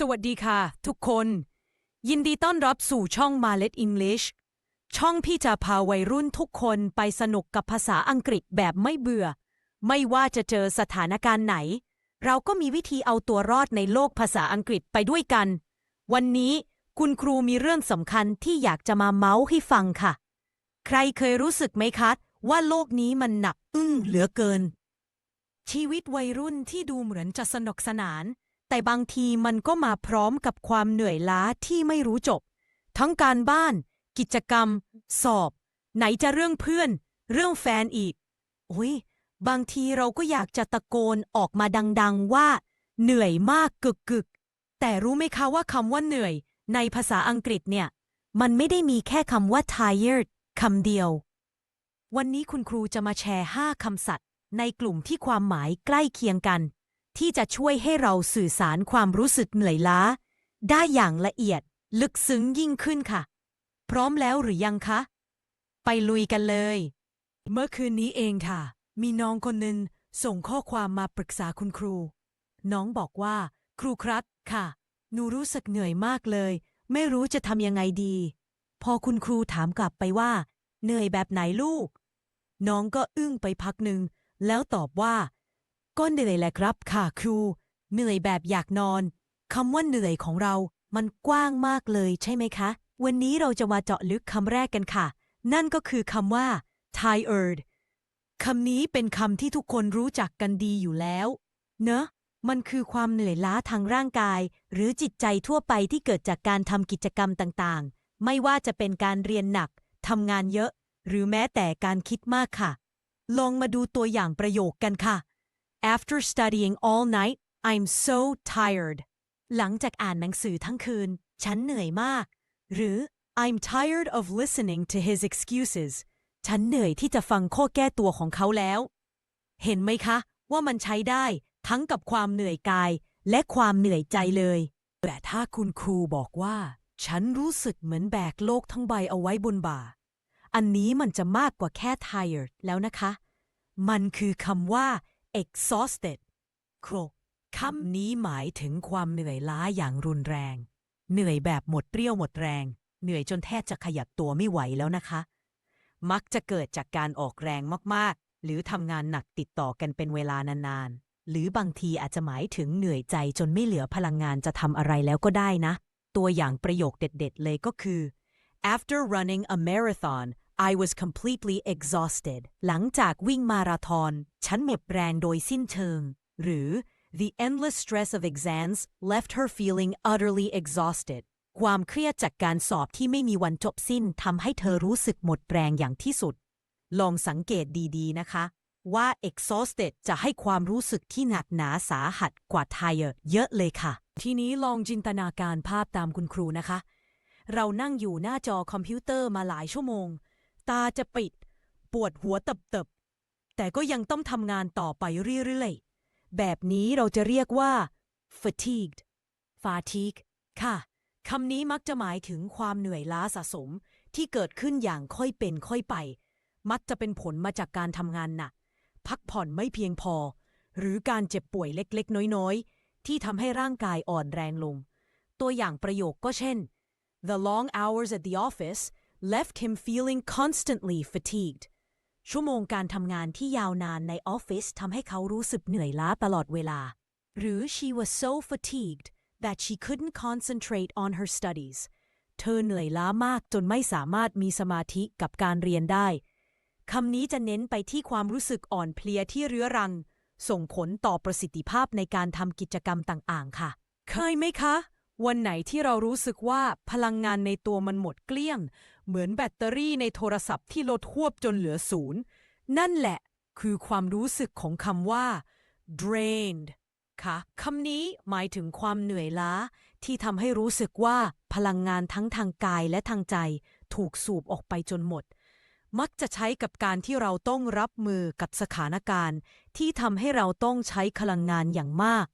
สวัสดีค่ะ ทุกคน ยินดีต้อนรับสู่ช่อง Malet English ช่องพี่จะพาวัยรุ่นทุกคนไปสนุกกับภาษาอังกฤษแบบไม่เบื่อ ไม่ว่าจะเจอสถานการณ์ไหน เราก็มีวิธีเอาตัวรอดในโลกภาษาอังกฤษไปด้วยกัน วันนี้คุณครูมีเรื่องสำคัญที่อยากจะมาเมาส์ให้ฟังค่ะ ใครเคยรู้สึกไหมคะ ว่าโลกนี้มันหนักอึ้งเหลือเกิน ชีวิตวัยรุ่นที่ดูเหมือนจะสนุกสนาน แต่บางทีมันก็มาพร้อมกับความเหนื่อยล้าที่ไม่รู้จบ ทั้งการบ้าน กิจกรรม สอบ ไหนจะเรื่องเพื่อน เรื่องแฟนอีก โอ้ย บางทีเราก็อยากจะตะโกนออกมาดัง ๆ ว่า เหนื่อยมากกึกๆแต่รู้ไหมคะว่าคำว่าเหนื่อย ในภาษาอังกฤษเนี่ย มันไม่ได้มีแค่คำว่า tired คำเดียว วันนี้คุณครูจะมาแชร์ 5คำศัพท์ในกลุ่มที่ความหมายใกล้เคียงกัน ที่จะช่วยให้เราสื่อสารความรู้สึกเหนื่อยล้า ได้อย่างละเอียดลึกซึ้งยิ่งขึ้นค่ะ พร้อมแล้วหรือยังคะ ไปลุยกันเลย เมื่อคืนนี้เองค่ะ มีน้องคนหนึ่งส่งข้อความมาปรึกษาคุณครู น้องบอกว่า ครูครับค่ะ หนูรู้สึกเหนื่อยมากเลย ไม่รู้จะทำยังไงดี พอคุณครูถามกลับไปว่า เหนื่อยแบบไหนลูก น้องก็อึ้งไปพักหนึ่งแล้วตอบว่า ก็เหนื่อยแหละครับค่ะครูเหนื่อยแบบอยากนอนคำว่าเหนื่อยของเรา มันกว้างมากเลยใช่ไหมคะ วันนี้เราจะมาเจาะลึกคำแรกกันค่ะ นั่นก็คือคำว่า tired คำนี้เป็นคำที่ทุกคนรู้จักกันดีอยู่แล้ว เนอะ มันคือความเหนื่อยล้าทางร่างกาย หรือจิตใจทั่วไปที่เกิดจากการทำกิจกรรมต่างๆ ไม่ว่าจะเป็นการเรียนหนักทำงานเยอะ หรือแม้แต่การคิดมากค่ะ ลองมาดูตัวอย่างประโยคกันค่ะ After studying all night I'm so tired หลังจากอ่านหนังสือทั้งคืน ฉันเหนื่อยมาก หรือ I'm tired of listening to his excuses ฉันเหนื่อยที่จะฟังข้อแก้ตัวของเขาแล้ว เห็นไหมคะ ว่ามันใช้ได้ทั้งกับความเหนื่อยกาย และความเหนื่อยใจเลย แต่ถ้าคุณครูบอกว่า ฉันรู้สึกเหมือนแบกโลกทั้งใบเอาไว้บนบ่า อันนี้มันจะมากกว่าแค่ tired แล้วนะคะ มันคือคำว่า exhausted ครกคำนี้หมายถึงความเหนื่อยล้าอย่างรุนแรง เหนื่อยแบบหมดเปรี้ยวหมดแรง เหนื่อยจนแทบจะขยับตัวไม่ไหวแล้วนะคะ มักจะเกิดจากการออกแรงมากๆ หรือทำงานหนักติดต่อกันเป็นเวลานานๆ หรือบางทีอาจจะหมายถึงเหนื่อยใจจนไม่เหลือพลังงานจะทำอะไรแล้วก็ได้นะ ตัวอย่างประโยคเด็ดๆ เลยก็คือ after running a marathon I was completely exhausted หลังจากวิ่งมาราธอน ฉันหมดแรงโดยสิ้นเชิง หรือ the endless stress of exams left her feeling utterly exhausted ความเครียดจากการสอบที่ไม่มีวันจบสิ้นทำให้เธอรู้สึกหมดแรงอย่างที่สุด ลองสังเกตดีๆ นะคะ ว่า exhausted จะให้ความรู้สึกที่หนักหนาสาหัสกว่า tired เยอะเลยค่ะ ทีนี้ลองจินตนาการภาพตามคุณครูนะคะ เรานั่งอยู่หน้าจอคอมพิวเตอร์มาหลายชั่วโมง ตาจะปิด ปวดหัวเติบๆ แต่ก็ยังต้องทำงานต่อไปเรื่อยๆ แบบนี้เราจะเรียกว่า fatigued fatigue ค่ะคำนี้มักจะหมายถึงความเหนื่อยล้าสะสมที่เกิดขึ้นอย่างค่อยเป็นค่อยไป มักจะเป็นผลมาจากการทำงานหนัก พักผ่อนไม่เพียงพอ หรือการเจ็บป่วยเล็กๆ น้อยๆ ที่ทำให้ร่างกายอ่อนแรงลง ตัวอย่างประโยคก็เช่น The long hours at the office left him feeling constantly fatigued ชั่วโมงการทำงานที่ยาวนานในออฟฟิศทำให้เขารู้สึกเหนื่อยล้าตลอดเวลา หรือ she was so fatigued that she couldn't concentrate on her studies เธอเหนื่อยล้ามากจนไม่สามารถมีสมาธิกับการเรียนได้ คำนี้จะเน้นไปที่ความรู้สึกอ่อนเพลียที่เรื้อรัง ส่งผลต่อประสิทธิภาพในการทำกิจกรรมต่างๆ ค่ะ เคยไหมคะ วันไหนที่เรารู้สึกว่าพลังงานในตัวมันหมดเกลี้ยง เหมือนแบตเตอรี่ในโทรศัพท์ที่ลดควบจนเหลือศูนย์ นั่นแหละคือความรู้สึกของคำว่า drained ค่ะคำนี้หมายถึงความเหนื่อยล้า ที่ทำให้รู้สึกว่าพลังงานทั้งทางกายและทางใจ ถูกสูบออกไปจนหมด มักจะใช้กับการที่เราต้องรับมือกับสถานการณ์ ที่ทำให้เราต้องใช้พลังงานอย่างมาก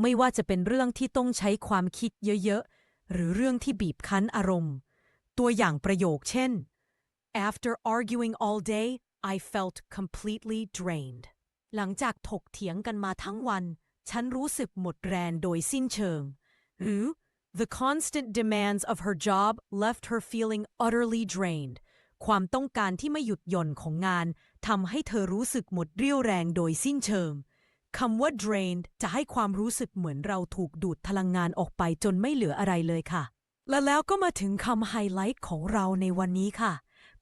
ไม่ว่าจะเป็นเรื่องที่ต้องใช้ความคิดเยอะๆ หรือเรื่องที่บีบคั้นอารมณ์ ตัวอย่างประโยคเช่น After arguing all day I felt completely drained หลังจากถกเถียงกันมาทั้งวัน ฉันรู้สึกหมดแรงโดยสิ้นเชิง หรือ The constant demands of her job left her feeling utterly drained ความต้องการที่ไม่หยุดหย่อนของงานทำให้เธอรู้สึกหมดเรี่ยวแรงโดยสิ้นเชิงคำว่า drained จะให้ความรู้สึกเหมือนเราถูกดูดพลังงานออกไปจนไม่เหลืออะไรเลยค่ะ และแล้วก็มาถึงคำไฮไลท์ของเราในวันนี้ค่ะ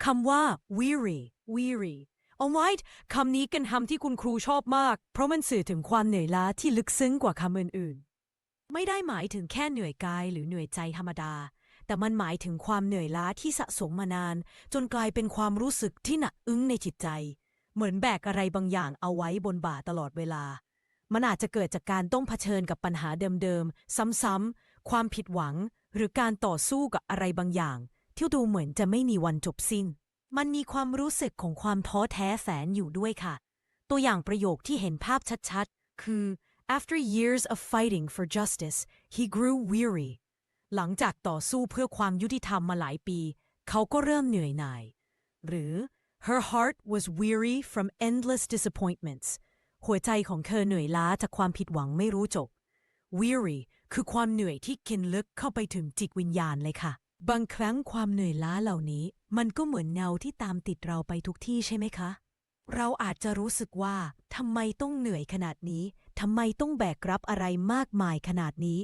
คำว่า weary weary alright คำนี้เป็นคำที่คุณครูชอบมาก เพราะมันสื่อถึงความเหนื่อยล้าที่ลึกซึ้งกว่าคำอื่นๆ ไม่ได้หมายถึงแค่เหนื่อยกายหรือเหนื่อยใจธรรมดา แต่มันหมายถึงความเหนื่อยล้าที่สะสมมานาน จนกลายเป็นความรู้สึกที่หนักอึ้งในจิตใจ เหมือนแบกอะไรบางอย่างเอาไว้บนบ่าตลอดเวลา มันอาจจะเกิดจากการต้องเผชิญกับปัญหาเดิมๆ ซ้ำๆ ความผิดหวัง หรือการต่อสู้กับอะไรบางอย่าง ที่ดูเหมือนจะไม่มีวันจบสิ้น มันมีความรู้สึกของความท้อแท้แฝงอยู่ด้วยค่ะ ตัวอย่างประโยคที่เห็นภาพชัดๆ คือ after years of fighting for justice he grew weary หลังจากต่อสู้เพื่อความยุติธรรมมาหลายปี เขาก็เริ่มเหนื่อยหน่าย หรือ her heart was weary from endless disappointments หัวใจของเธอเหนื่อยล้าจากความผิดหวังไม่รู้จบ weary คือความเหนื่อยที่กินลึกเข้าไปถึงจิตวิญญาณเลยค่ะ บางครั้งความเหนื่อยล้าเหล่านี้ มันก็เหมือนเงาที่ตามติดเราไปทุกที่ใช่ไหมคะ เราอาจจะรู้สึกว่าทำไมต้องเหนื่อยขนาดนี้ทำไมต้องแบกรับอะไรมากมายขนาดนี้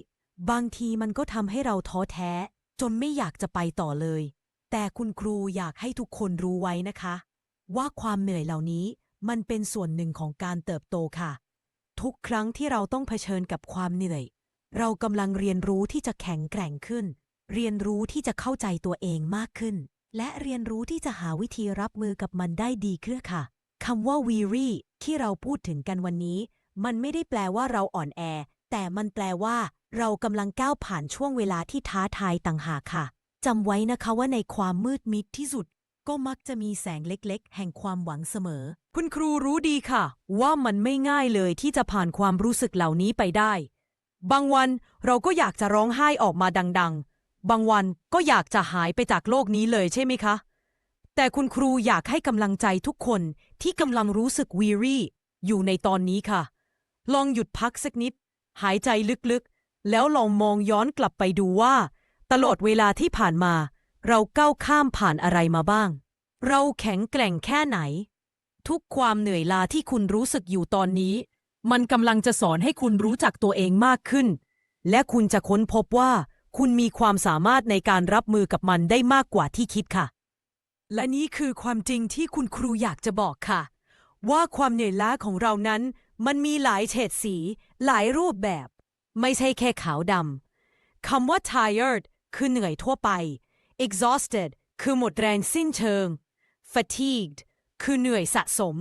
บางทีมันก็ทำให้เราท้อแท้ จนไม่อยากจะไปต่อเลย แต่คุณครูอยากให้ทุกคนรู้ไว้นะคะ ว่าความเหนื่อยเหล่านี้มันเป็นส่วนหนึ่งของการเติบโตค่ะ ทุกครั้งที่เราต้องเผชิญกับความเหนื่อย เรากำลังเรียนรู้ที่จะแข็งแกร่งขึ้น เรียนรู้ที่จะเข้าใจตัวเองมากขึ้น และเรียนรู้ที่จะหาวิธีรับมือกับมันได้ดีขึ้นค่ะคำว่า weary ที่เราพูดถึงกันวันนี้ มันไม่ได้แปลว่าเราอ่อนแอ แต่มันแปลว่า เรากำลังก้าวผ่านช่วงเวลาที่ท้าทายต่างหากค่ะจำไว้นะคะว่าในความมืดมิดที่สุด ก็มักจะมีแสงเล็ก ๆ แห่งความหวังเสมอ คุณครูรู้ดีค่ะ ว่ามันไม่ง่ายเลยที่จะผ่านความรู้สึกเหล่านี้ไปได้ บางวันเราก็อยากจะร้องไห้ออกมาดัง ๆ บางวันก็อยากจะหายไปจากโลกนี้เลยใช่ไหมคะ แต่คุณครูอยากให้กำลังใจทุกคนที่กำลังรู้สึกวีรี่อยู่ในตอนนี้ค่ะ ลองหยุดพักสักนิด หายใจลึกๆ แล้วลองมองย้อนกลับไปดูว่า ตลอดเวลาที่ผ่านมา เราก้าวข้ามผ่านอะไรมาบ้าง เราแข็งแกร่งแค่ไหน ทุกความเหนื่อยล้าที่คุณรู้สึกอยู่ตอนนี้ มันกำลังจะสอนให้คุณรู้จักตัวเองมากขึ้น และคุณจะค้นพบว่าคุณมีความสามารถในการรับมือกับมันได้มากกว่าที่คิดค่ะ และนี่คือความจริงที่คุณครูอยากจะบอกค่ะ ว่าความเหนื่อยล้าของเรานั้น มันมีหลายเฉดสี หลายรูปแบบ ไม่ใช่แค่ขาวดำคำว่า tired คือเหนื่อยทั่วไป exhausted คือหมดแรงสิ้นเชิง fatigued คือเหนื่อยสะสม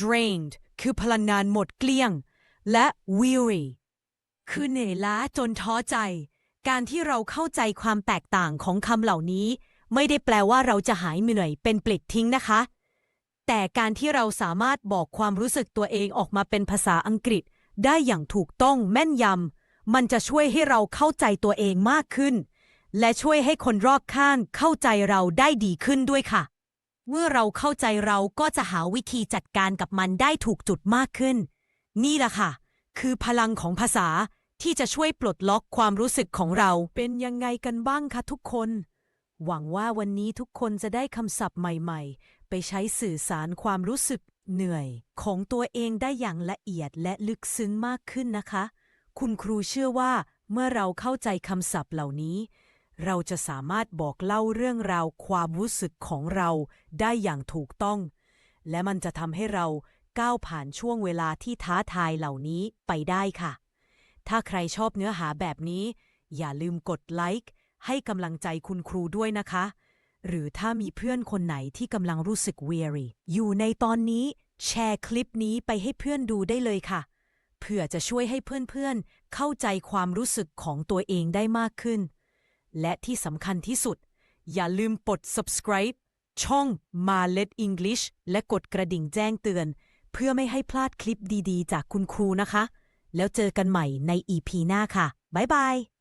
drained คือพลังงานหมดเกลี้ยง และ weary คือเหนื่อยล้าจนท้อใจ การที่เราเข้าใจความแตกต่างของคำเหล่านี้ ไม่ได้แปลว่าเราจะหายเหนื่อยเป็นปลิดทิ้งนะคะ แต่การที่เราสามารถบอกความรู้สึกตัวเองออกมาเป็นภาษาอังกฤษ ได้อย่างถูกต้องแม่นยำมันจะช่วยให้เราเข้าใจตัวเองมากขึ้น และช่วยให้คนรอบข้างเข้าใจเราได้ดีขึ้นด้วยค่ะ เมื่อเราเข้าใจเราก็จะหาวิธีจัดการกับมันได้ถูกจุดมากขึ้น นี่แหละค่ะ คือพลังของภาษาที่จะช่วยปลดล็อกความรู้สึกของเรา เป็นยังไงกันบ้างคะทุกคน หวังว่าวันนี้ทุกคนจะได้คำศัพท์ใหม่ๆ ไปใช้สื่อสารความรู้สึกเหนื่อย ของตัวเองได้อย่างละเอียดและลึกซึ้งมากขึ้นนะคะ คุณครูเชื่อว่า เมื่อเราเข้าใจคำศัพท์เหล่านี้ เราจะสามารถบอกเล่าเรื่องราวความรู้สึกของเราได้อย่างถูกต้อง และมันจะทำให้เราก้าวผ่านช่วงเวลาที่ท้าทายเหล่านี้ไปได้ค่ะ ถ้าใครชอบเนื้อหาแบบนี้ อย่าลืมกดไลค์ให้กำลังใจคุณครูด้วยนะคะ หรือถ้ามีเพื่อนคนไหนที่กำลังรู้สึก weary อยู่ในตอนนี้ แชร์คลิปนี้ไปให้เพื่อนดูได้เลยค่ะ เพื่อจะช่วยให้เพื่อนๆเข้าใจความรู้สึกของตัวเองได้มากขึ้น และที่สำคัญที่สุด อย่าลืมกด subscribe ช่อง Marlet English และกดกระดิ่งแจ้งเตือน เพื่อไม่ให้พลาดคลิปดีๆ จากคุณครูนะคะ แล้วเจอกันใหม่ใน EP หน้าค่ะ บ๊ายบาย